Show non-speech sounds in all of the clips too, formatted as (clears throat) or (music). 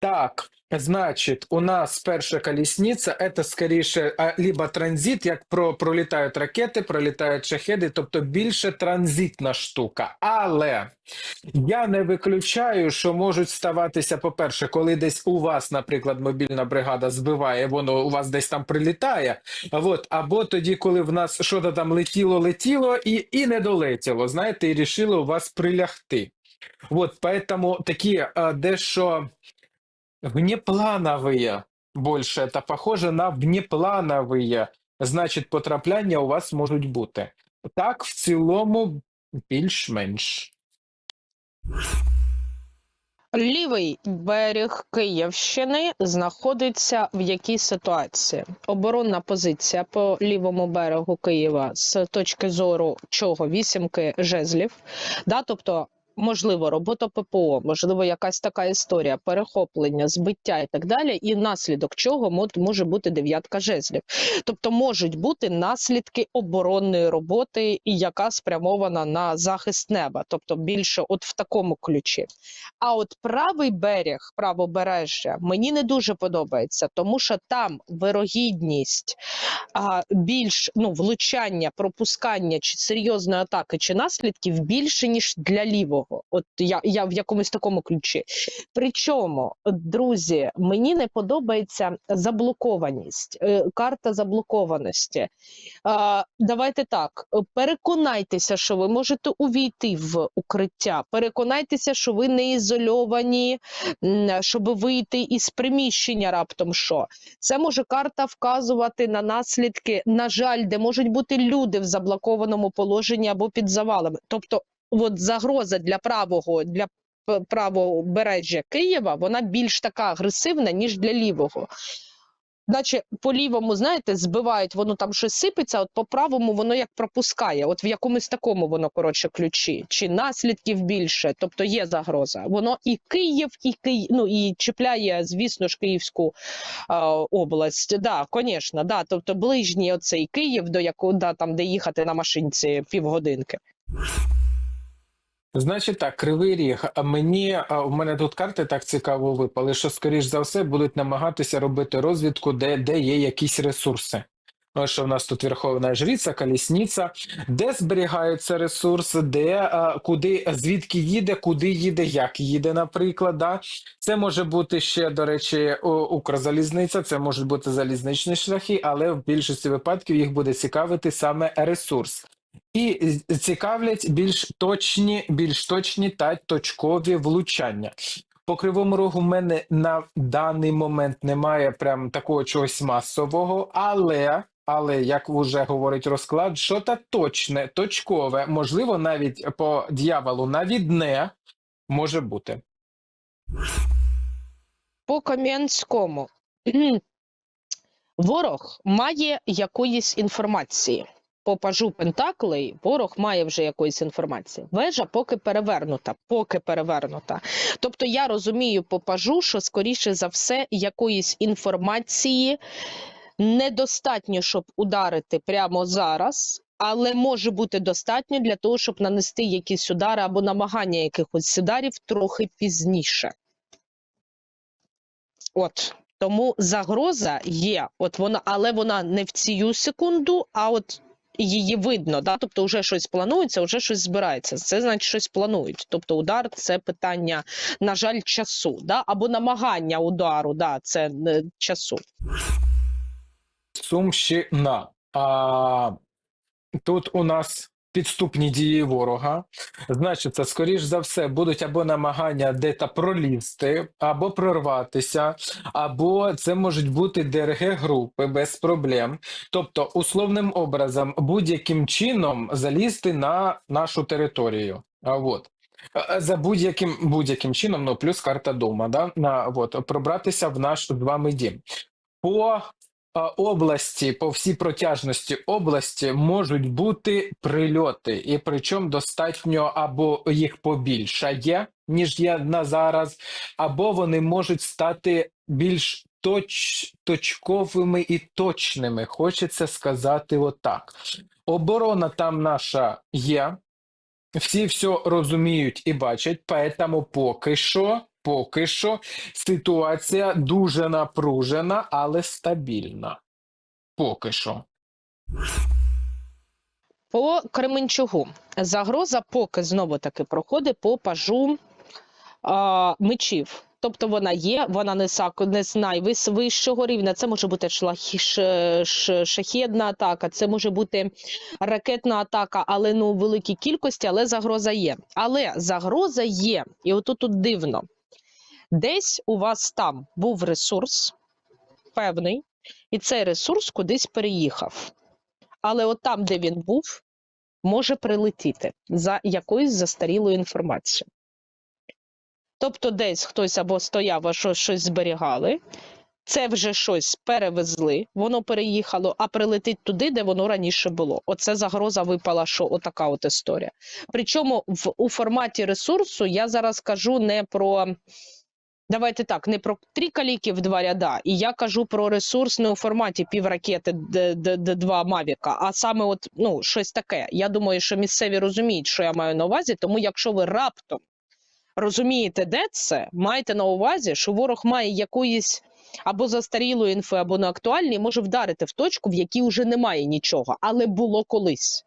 Так, значит, у нас перша колісниця это скоріше либо транзит, як про пролітають ракети, пролітають шахеди, тобто більше транзитна штука. Але я не виключаю, що можуть ставатися, по-перше, коли десь у вас, наприклад, мобільна бригада збиває, воно у вас десь там прилітає. От, або тоді, коли в нас щось там летіло, летіло і, і не долетіло, знаєте, і рішили у вас прилягти. Вот, поэтому такие а, дещо внеплановые больше, это похоже на внеплановые, значить, потрапляння у вас можуть бути. Так, в цілому, більш-менш. Лівий берег Київщини знаходиться в якій ситуації? Оборонна позиція по лівому берегу Києва з точки зору чого вісімки жезлів, да, тобто. Можливо, робота ППО, можливо, якась така історія, перехоплення, збиття і так далі, і наслідок чого може бути дев'ятка жезлів. Тобто можуть бути наслідки оборонної роботи, яка спрямована на захист неба, тобто більше от в такому ключі. А от правий берег, правобережжя, мені не дуже подобається, тому що там вирогідність а, більш ну, влучання, пропускання чи серйозної атаки, чи наслідків більше, ніж для лівого. От я, я в якомусь такому ключі. Причому, друзі, мені не подобається заблокованість, е, карта заблокованості. Давайте так, переконайтеся, що ви можете увійти в укриття. Переконайтеся, що ви не ізольовані, щоб вийти із приміщення раптом що. Це може карта вказувати на наслідки, на жаль, де можуть бути люди в заблокованому положенні або під завалами. Тобто, от загроза для правого, для правобережжя Києва, вона більш така агресивна, ніж для лівого. Наче по лівому, знаєте, збивають, воно там щось сипеться, от по правому воно як пропускає. От в якомусь такому воно коротше ключі, чи наслідків більше, тобто є загроза. Воно і Київ, і Київ, ну і чіпляє, звісно ж, Київську е, область. Да, звісно, да. Тобто ближній оцей Київ, до якого да, там, де їхати на машинці півгодинки. Значить так, кривий ріг. Мені у мене тут карти так цікаво випали, що скоріш за все будуть намагатися робити розвідку, де, де є якісь ресурси. Що в нас тут Верховна Жриця, Колісниця, де зберігаються ресурси, де куди, звідки їде, куди їде, як їде, наприклад. Да? Це може бути ще, до речі, Укрзалізниця, це можуть бути залізничні шляхи, але в більшості випадків їх буде цікавити саме ресурс. І цікавлять більш точні, більш точні та точкові влучання. По кривому рогу в мене на даний момент немає прям такого чогось масового, але, але як вже говорить розклад, що то точне, точкове, можливо, навіть по дьяволу навідне може бути. По Кам'янському. (clears throat) Ворог має якоїсь інформації. По пажу Пентаклей ворог має вже якоїсь інформації. Вежа поки перевернута, поки перевернута. Тобто я розумію по пажу, що скоріше за все якоїсь інформації недостатньо, щоб ударити прямо зараз, але може бути достатньо для того, щоб нанести якісь удари або намагання якихось ударів трохи пізніше. От тому загроза є, от вона, але вона не в цю секунду, а от її видно. Да? Тобто, вже щось планується, вже щось збирається. Це значить, щось планують. Тобто, удар це питання, на жаль, часу, да? або намагання удару, да, це е, часу. Сумщина. А, тут у нас підступні дії ворога. Значить, це, скоріш за все, будуть або намагання де-то пролізти, або прорватися, або це можуть бути ДРГ-групи без проблем. Тобто, условним образом, будь-яким чином залізти на нашу територію. А от. Е, За будь-яким будь-яким чином, ну плюс карта дома, да? на, от, пробратися в наш з вами дім. По області, по всій протяжності області можуть бути прильоти, і причому достатньо або їх побільшає, ніж є на зараз, або вони можуть стати більш точ, точковими і точними. Хочеться сказати отак. Оборона там наша є. Всі все розуміють і бачать, поэтому поки що поки що ситуація дуже напружена, але стабільна. Поки що. По Кременчугу загроза поки знову таки проходить по пажу а, мечів. Тобто вона є, вона не не з найвищого рівня. Це може бути шлахі, ш, ш, шахедна атака, це може бути ракетна атака, але ну великій кількості, але загроза є. Але загроза є, і отут тут дивно. Десь у вас там був ресурс певний, і цей ресурс кудись переїхав. Але от там, де він був, може прилетіти за якоюсь застарілою інформацією. Тобто, десь хтось або стояв, а що- щось зберігали, це вже щось перевезли, воно переїхало, а прилетить туди, де воно раніше було. Оце загроза випала, що отака от історія. Причому в, у форматі ресурсу я зараз кажу не про. Давайте так, не про три каліки в два ряда, і я кажу про ресурс не у форматі півракети Д- Д- Д2 Мавіка, а саме от ну щось таке. Я думаю, що місцеві розуміють, що я маю на увазі. Тому, якщо ви раптом розумієте, де це, майте на увазі, що ворог має якоїсь або застарілу інфи, або неактуальні, може вдарити в точку, в якій вже немає нічого, але було колись.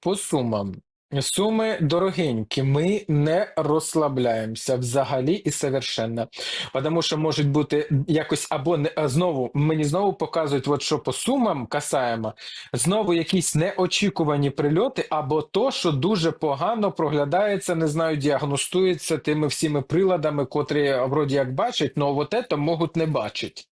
По сумам. Суми дорогенькі, ми не розслабляємося взагалі і совершенно. Тому що можуть бути якось або не знову мені знову показують, от що по сумам касаємо, знову якісь неочікувані прильоти, або то, що дуже погано проглядається, не знаю, діагностується тими всіми приладами, котрі вроді як бачать, але от це можуть не бачити.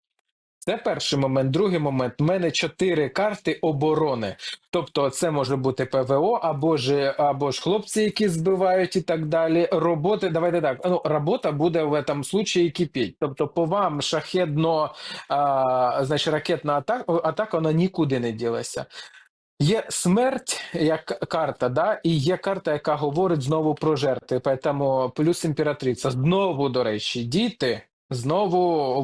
Це перший момент. Другий момент. У мене чотири карти оборони. Тобто, це може бути ПВО, або ж або ж хлопці, які збивають і так далі. Роботи, давайте так. Ну, робота буде в цьому случаї кипіть. Тобто, по вам шахедно, а, значить, ракетна атака, атака вона нікуди не ділася. Є смерть як карта, да, і є карта, яка говорить знову про жертви. Тому плюс імператриця. Знову, до речі, діти. Знову,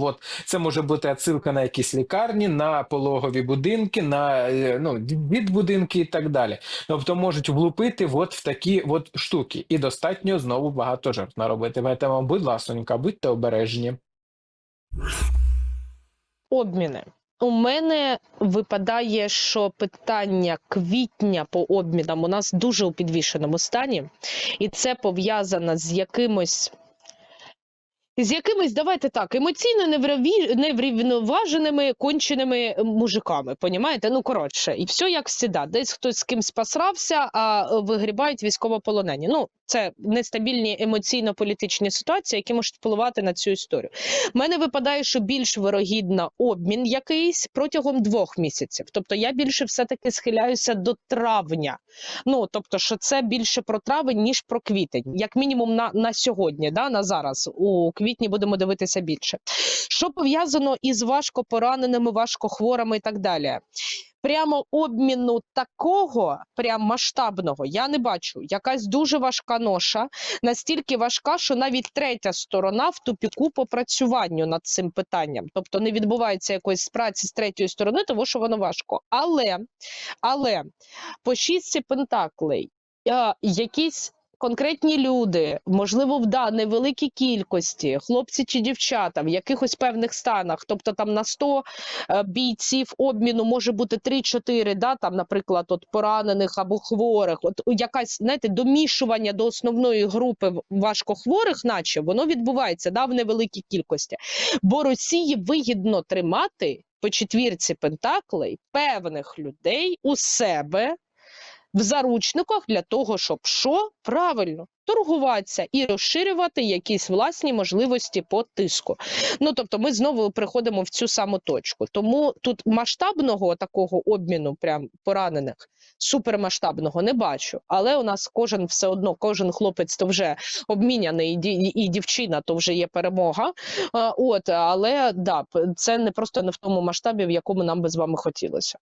от це може бути отсилка на якісь лікарні, на пологові будинки, на е, ну, будинки і так далі. Тобто можуть влупити от в такі от штуки, і достатньо знову багато жертв наробити. Тому, будь ласонька, будьте обережні. Обміни. У мене випадає, що питання квітня по обмінам у нас дуже у підвішеному стані, і це пов'язано з якимось. З якимись, давайте так, емоційно неврівноваженими конченими мужиками, понімаєте? Ну коротше, і все як всіда. Десь хтось з кимсь посрався, а е, вигрібають військовополонені. Ну, це нестабільні емоційно-політичні ситуації, які можуть впливати на цю історію. У мене випадає, що більш вирогідно обмін якийсь протягом двох місяців. Тобто я більше все-таки схиляюся до травня. Ну тобто, що це більше про травень, ніж про квітень, як мінімум на, на сьогодні, да, на зараз. У квітні будемо дивитися більше. Що пов'язано із важко пораненими, важкохворими і так далі. Прямо обміну такого, прям масштабного, я не бачу. Якась дуже важка ноша, настільки важка, що навіть третя сторона в тупіку по працюванню над цим питанням. Тобто не відбувається якоїсь праці з третьої сторони, тому що воно важко. Але, але по шістці пентаклей якісь конкретні люди, можливо, в да, невеликій кількості, хлопці чи дівчата в якихось певних станах, тобто там на 100 е, бійців обміну може бути 3-4, да, там, наприклад, от поранених або хворих, от якась знаєте, домішування до основної групи важкохворих, наче воно відбувається да, в невеликій кількості. Бо Росії вигідно тримати по четвірці пентаклей певних людей у себе в заручниках для того, щоб що правильно торгуватися і розширювати якісь власні можливості по тиску. Ну тобто, ми знову приходимо в цю саму точку. Тому тут масштабного такого обміну, прям поранених. Супермасштабного не бачу, але у нас кожен все одно, кожен хлопець то вже обміняний, і дівчина то вже є перемога. От, але да, це не просто не в тому масштабі, в якому нам би з вами хотілося.